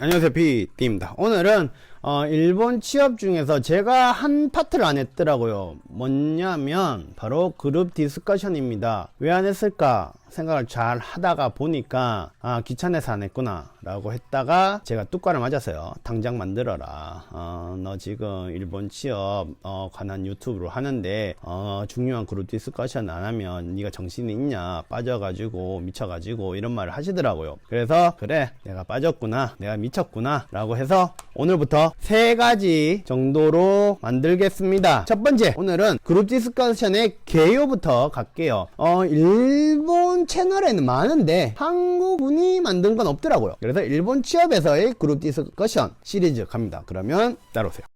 안녕하세요 PD입니다. 오늘은 어, 일본 취업 중에서 제가 한 파트를 안 했더라고요. 뭐냐면 바로 그룹 디스커션입니다. 왜 안 했을까 생각을 잘 하다가 보니까 아 귀찮아서 안 했구나 라고 했다가 제가 뚜과를 맞았어요. 당장 만들어라. 어, 너 지금 일본 취업 어, 관한 유튜브를 하는데 어, 중요한 그룹 디스커션 안 하면 네가 정신이 있냐? 빠져가지고 미쳐가지고 이런 말을 하시더라고요. 그래서 그래 내가 빠졌구나. 내가 미쳤구나 라고 해서 오늘부터 세 가지 정도로 만들겠습니다. 첫 번째 오늘은 그룹 디스커션의 개요부터 갈게요. 어 일본 채널에는 많은데 한국분이 만든 건 없더라고요. 그래서 일본 취업에서의 그룹 디스커션 시리즈 갑니다. 그러면 따라오세요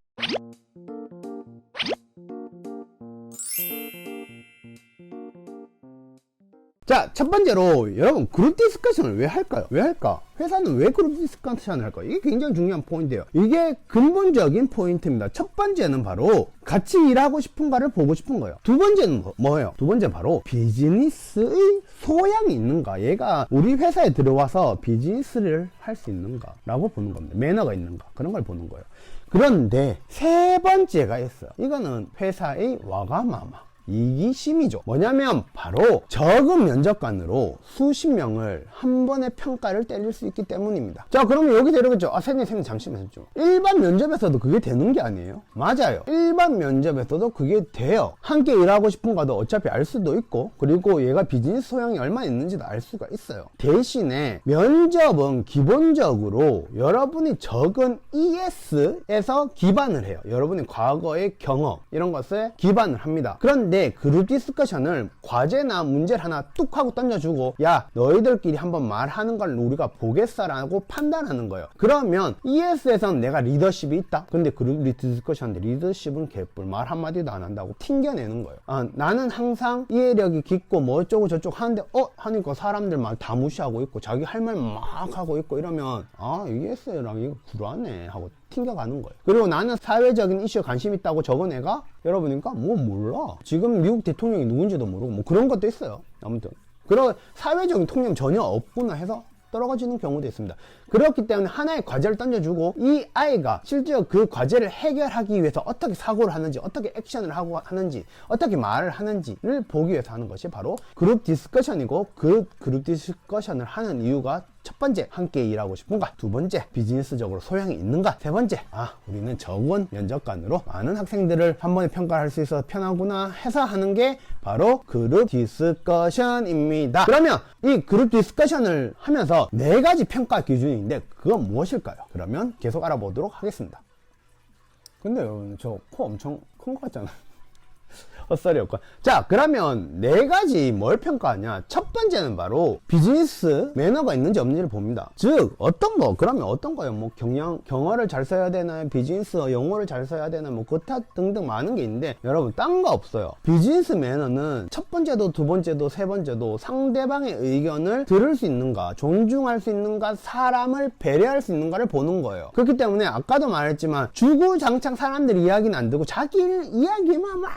자, 첫 번째로 여러분 그룹 디스커션을 왜 할까요? 왜 할까? 회사는 왜 그룹 디스커션을 할까? 이게 굉장히 중요한 포인트예요. 이게 근본적인 포인트입니다. 첫 번째는 바로 같이 일하고 싶은가를 보고 싶은 거예요. 두 번째는 뭐- 뭐예요? 두 번째 바로 비즈니스의 소양이 있는가? 얘가 우리 회사에 들어와서 비즈니스를 할 수 있는가라고 보는 겁니다. 매너가 있는가? 그런 걸 보는 거예요. 그런데 세 번째가 있어요. 이거는 회사의 와가마마. 이기심이죠. 뭐냐면 바로 적은 면접관으로 수십 명을 한 번에 평가를 때릴 수 있기 때문입니다. 자, 그러면 여기 되려겠죠. 아, 선생님, 선생님, 잠시만요. 좀. 일반 면접에서도 그게 되는 게 아니에요. 맞아요. 일반 면접에서도 그게 돼요. 함께 일하고 싶은가도 어차피 알 수도 있고, 그리고 얘가 비즈니스 소양이 얼마나 있는지도 알 수가 있어요. 대신에 면접은 기본적으로 여러분이 적은 ES에서 기반을 해요. 여러분의 과거의 경험, 이런 것에 기반을 합니다. 그런데 그룹 디스커션을 과제나 문제를 하나 뚝 하고 던져주고, 야, 너희들끼리 한번 말하는 걸 우리가 보겠어라고 판단하는 거예요. 그러면 ES에서는 내가 리더십이 있다? 근데 그룹 디스커션인데 리더십은 개뿔 말 한마디도 안 한다고 튕겨내는 거예요. 아, 나는 항상 이해력이 깊고 뭐 어쩌고 저쩌고 하는데, 어? 하니까 사람들 말다 무시하고 있고, 자기 할 말 막 하고 있고 이러면, 아, ES랑 이거 불안해. 하고 튕겨가는 거예요. 그리고 나는 사회적인 이슈에 관심 있다고 적은 애가 여러분이니까 뭐 몰라. 지금 미국 대통령이 누군지도 모르고 뭐 그런 것도 있어요. 아무튼. 그런 사회적인 통념 전혀 없구나 해서 떨어지는 경우도 있습니다. 그렇기 때문에 하나의 과제를 던져주고 이 아이가 실제로 그 과제를 해결하기 위해서 어떻게 사고를 하는지, 어떻게 액션을 하고 하는지, 어떻게 말을 하는지를 보기 위해서 하는 것이 바로 그룹 디스커션이고 그 그룹 디스커션을 하는 이유가 첫 번째, 함께 일하고 싶은가? 두 번째, 비즈니스적으로 소양이 있는가? 세 번째, 아, 우리는 적은 면접관으로 많은 학생들을 한 번에 평가를 할수 있어서 편하구나 해서 하는 게 바로 그룹 디스커션입니다. 그러면 이 그룹 디스커션을 하면서 네 가지 평가 기준인데 그건 무엇일까요? 그러면 계속 알아보도록 하겠습니다. 근데 여러분, 저 코 엄청 큰 거 같잖아요. 헛소리 없고. 자, 그러면 네 가지 뭘 평가하냐? 첫 번째는 바로 비즈니스 매너가 있는지 없는지를 봅니다. 즉, 어떤 거, 그러면 어떤 거예요? 뭐 경영, 경어를 잘 써야 되나요? 비즈니스 영어를 잘 써야 되나? 뭐 그타 등등 많은 게 있는데, 여러분, 딴 거 없어요. 비즈니스 매너는 첫 번째도 두 번째도 세 번째도 상대방의 의견을 들을 수 있는가, 존중할 수 있는가, 사람을 배려할 수 있는가를 보는 거예요. 그렇기 때문에 아까도 말했지만, 주구장창 사람들 이야기는 안 듣고 자기 이야기만 막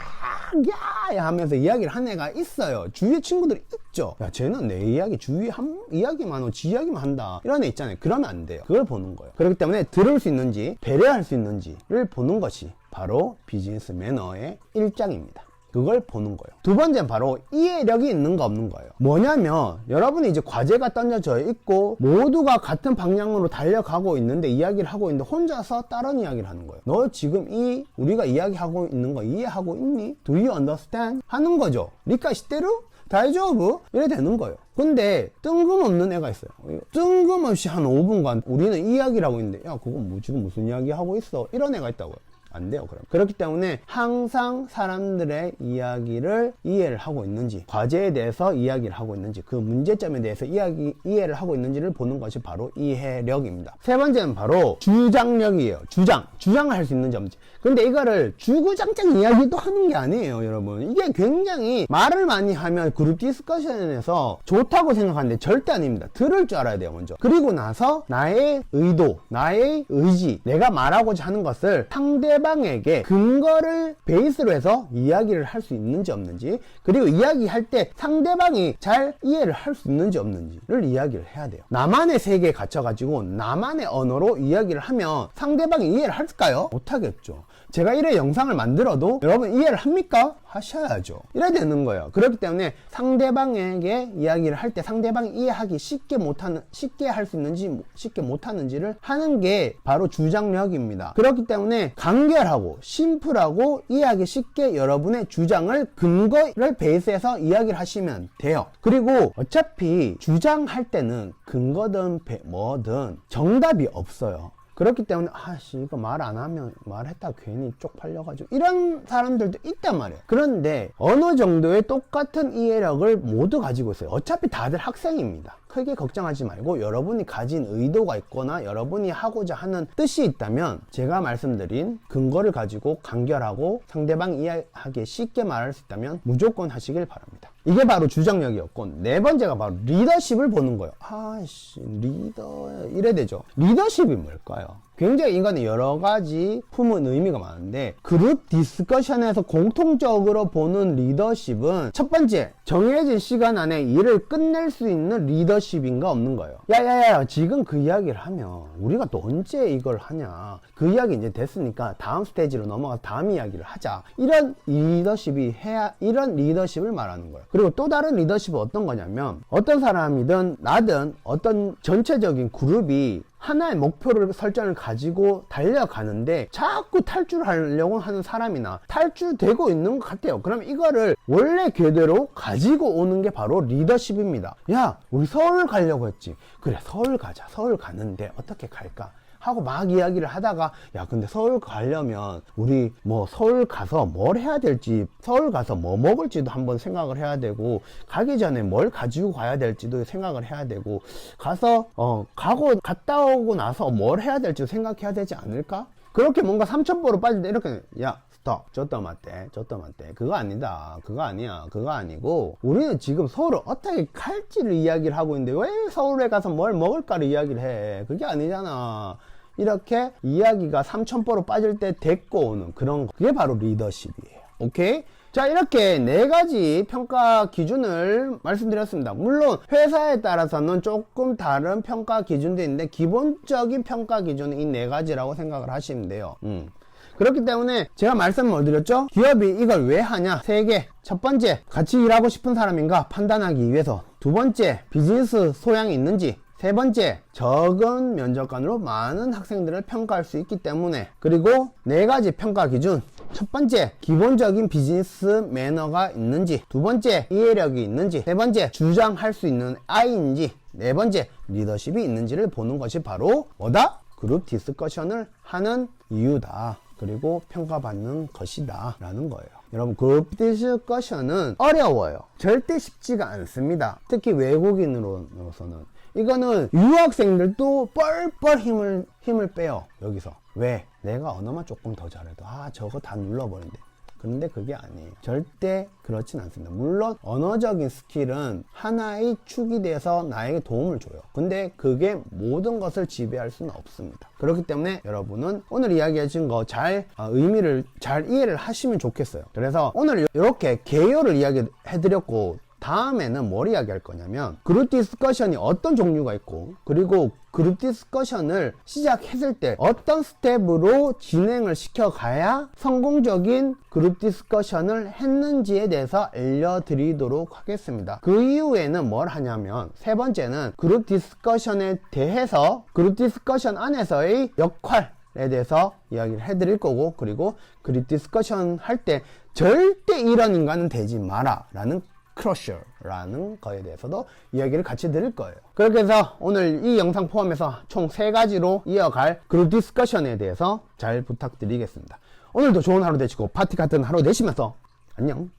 야! 하면서 이야기를 한 애가 있어요. 주위에 친구들이 있죠. 야, 쟤는 내 이야기 주위에 한 이야기만 하고 지 이야기만 한다. 이런 애 있잖아요. 그러면 안 돼요. 그걸 보는 거예요. 그렇기 때문에 들을 수 있는지, 배려할 수 있는지를 보는 것이 바로 비즈니스 매너의 일장입니다. 그걸 보는 거예요. 두 번째는 바로 이해력이 있는가 없는 거예요. 뭐냐면 여러분이 이제 과제가 던져져 있고 모두가 같은 방향으로 달려가고 있는데 이야기를 하고 있는데 혼자서 다른 이야기를 하는 거예요. 너 지금 이 우리가 이야기하고 있는 거 이해하고 있니? Do you understand? 하는 거죠. 리카 시대로 다이조브 이래 되는 거예요. 근데 뜬금없는 애가 있어요. 뜬금없이 한 5분간 우리는 이야기를 하고 있는데 야 그건 뭐 지금 무슨 이야기 하고 있어? 이런 애가 있다고요. 안 돼요, 그럼. 그렇기 때문에 항상 사람들의 이야기를 이해를 하고 있는지, 과제에 대해서 이야기를 하고 있는지, 그 문제점에 대해서 이야기, 이해를 하고 있는지를 보는 것이 바로 이해력입니다. 세 번째는 바로 주장력이에요. 주장. 주장을 할 수 있는지 없는지. 근데 이거를 주구장창 이야기도 하는 게 아니에요, 여러분. 이게 굉장히 말을 많이 하면 그룹 디스커션에서 좋다고 생각하는데 절대 아닙니다. 들을 줄 알아야 돼요, 먼저. 그리고 나서 나의 의도, 나의 의지, 내가 말하고자 하는 것을 상대 상대방에게 근거를 베이스로 해서 이야기를 할 수 있는지 없는지 그리고 이야기할 때 상대방이 잘 이해를 할 수 있는지 없는지를 이야기를 해야 돼요. 나만의 세계에 갇혀가지고 나만의 언어로 이야기를 하면 상대방이 이해를 할까요? 못하겠죠. 제가 이래 영상을 만들어도 여러분 이해를 합니까? 하셔야죠. 이래야 되는 거예요. 그렇기 때문에 상대방에게 이야기를 할 때 상대방이 이해하기 쉽게 못하는, 쉽게 할 수 있는지 쉽게 못하는지를 하는 게 바로 주장력입니다. 그렇기 때문에 간결하고 심플하고 이해하기 쉽게 여러분의 주장을 근거를 베이스해서 이야기를 하시면 돼요. 그리고 어차피 주장할 때는 근거든 배- 뭐든 정답이 없어요. 그렇기 때문에 아씨 이거 말 안 하면 말했다 괜히 쪽팔려가지고. 이런 사람들도 있단 말이에요. 그런데 어느 정도의 똑같은 이해력을 모두 가지고 있어요. 어차피 다들 학생입니다. 크게 걱정하지 말고 여러분이 가진 의도가 있거나 여러분이 하고자 하는 뜻이 있다면 제가 말씀드린 근거를 가지고 간결하고 상대방 이해하기 쉽게 말할 수 있다면 무조건 하시길 바랍니다 이게 바로 주장력이었고 네 번째가 바로 리더십을 보는 거예요 아씨 리더 이래 되죠 리더십이 뭘까요? 굉장히 인간의 여러 가지 품은 의미가 많은데 그룹 디스커션에서 공통적으로 보는 리더십은 첫 번째 정해진 시간 안에 일을 끝낼 수 있는 리더십인가 없는 거예요. 야야야 지금 그 이야기를 하면 우리가 또 언제 이걸 하냐. 그 이야기 이제 됐으니까 다음 스테이지로 넘어가서 다음 이야기를 하자. 이런 리더십이 해야 이런 리더십을 말하는 거예요. 그리고 또 다른 리더십은 어떤 거냐면 어떤 사람이든 나든 어떤 전체적인 그룹이 하나의 목표를 설정을 가지고 달려가는데 자꾸 탈출하려고 하는 사람이나 탈출되고 있는 것 같아요. 그럼 이거를 원래 궤대로 가지고 오는 게 바로 리더십입니다. 야, 우리 서울 가려고 했지. 그래, 서울 가자. 서울 가는데 어떻게 갈까? 하고 막 이야기를 하다가 야 근데 서울 가려면 우리 뭐 서울 가서 뭘 해야 될지 서울 가서 뭐 먹을지도 한번 생각을 해야 되고 가기 전에 뭘 가지고 가야 될지도 생각을 해야 되고 가서 어 가고 갔다 오고 나서 뭘 해야 될지 생각해야 되지 않을까? 그렇게 뭔가 삼천포로 빠질 때 이렇게. 야 스톱. 저떠 맞대 저떠 맞대. 그거 아니다. 그거 아니야. 그거 아니고 우리는 지금 서울을 어떻게 갈지를 이야기를 하고 있는데 왜 서울에 가서 뭘 먹을까를 이야기를 해. 그게 아니잖아 이렇게 이야기가 삼천포로 빠질 때 데리고 오는 그런 거. 그게 바로 리더십이에요. 오케이? 자 이렇게 네 가지 평가 기준을 말씀드렸습니다. 물론 회사에 따라서는 조금 다른 평가 기준도 있는데 기본적인 평가 기준은 이 네 가지라고 생각을 하시면 돼요. 음. 그렇기 때문에 제가 말씀을 드렸죠? 기업이 이걸 왜 하냐? 세 개. 첫 번째 같이 일하고 싶은 사람인가? 판단하기 위해서. 두 번째 비즈니스 소양이 있는지 세 번째, 적은 면접관으로 많은 학생들을 평가할 수 있기 때문에 그리고 네 가지 평가 기준 첫 번째, 기본적인 비즈니스 매너가 있는지 두 번째, 이해력이 있는지 세 번째, 주장할 수 있는 아이인지 네 번째, 리더십이 있는지를 보는 것이 바로 뭐다? 그룹 디스커션을 하는 이유다. 그리고 평가받는 것이다. 라는 거예요. 여러분, 그룹 디스커션은 어려워요. 절대 쉽지가 않습니다. 특히 외국인으로서는. 이거는 유학생들도 뻘뻘 힘을, 힘을 빼요. 여기서. 왜? 내가 언어만 조금 더 잘해도, 아, 저거 다 눌러버린대. 그런데 그게 아니에요. 절대 그렇진 않습니다. 물론 언어적인 스킬은 하나의 축이 돼서 나에게 도움을 줘요. 근데 그게 모든 것을 지배할 수는 없습니다. 그렇기 때문에 여러분은 오늘 이야기해 준 거 잘 의미를 잘 이해를 하시면 좋겠어요. 그래서 오늘 이렇게 개요를 이야기해 드렸고 다음에는 뭘 이야기할 거냐면 그룹 디스커션이 어떤 종류가 있고 그리고 그룹 디스커션을 시작했을 때 어떤 스텝으로 진행을 시켜가야 성공적인 그룹 디스커션을 했는지에 대해서 알려드리도록 하겠습니다. 그 이후에는 뭘 하냐면 세 번째는 그룹 디스커션에 대해서 그룹 디스커션 안에서의 역할 에 대해서 이야기를 해드릴 거고 그리고 그룹 디스커션 할 때 절대 이런 인간은 되지 마라 라는 크러셔라는 거에 대해서도 이야기를 같이 드릴 거예요. 그렇게 해서 오늘 이 영상 포함해서 총 세 가지로 이어갈 그룹 디스커션에 대해서 잘 부탁드리겠습니다. 오늘도 좋은 하루 되시고 파티 같은 하루 되시면서 안녕.